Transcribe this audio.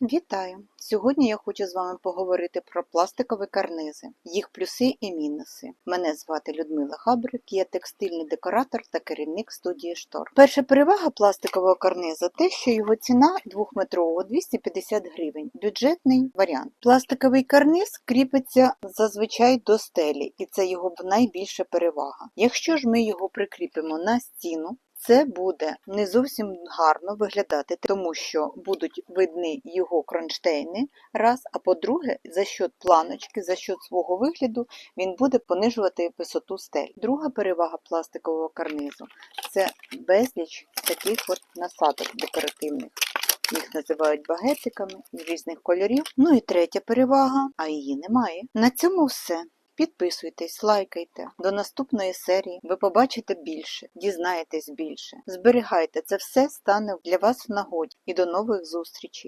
Вітаю! Сьогодні я хочу з вами поговорити про пластикові карнизи, їх плюси і мінуси. Мене звати Людмила Хабрик, я текстильний декоратор та керівник студії Штор. Перша перевага пластикового карниза те, що його ціна двохметрового 250 гривень, бюджетний варіант. Пластиковий карниз кріпиться зазвичай до стелі, і це його найбільша перевага. Якщо ж ми його прикріпимо на стіну, це буде не зовсім гарно виглядати, тому що будуть видні його кронштейни, раз, а по-друге, за счет планочки, за счет свого вигляду, він буде понижувати висоту стель. Друга перевага пластикового карнизу це безліч таких от насадок декоративних. Їх називають багетиками з різних кольорів. Ну і третя перевага, а її немає. На цьому все. Підписуйтесь, лайкайте. До наступної серії ви побачите більше, дізнаєтесь більше. Зберігайте, це все стане для вас в нагоді. І до нових зустрічей!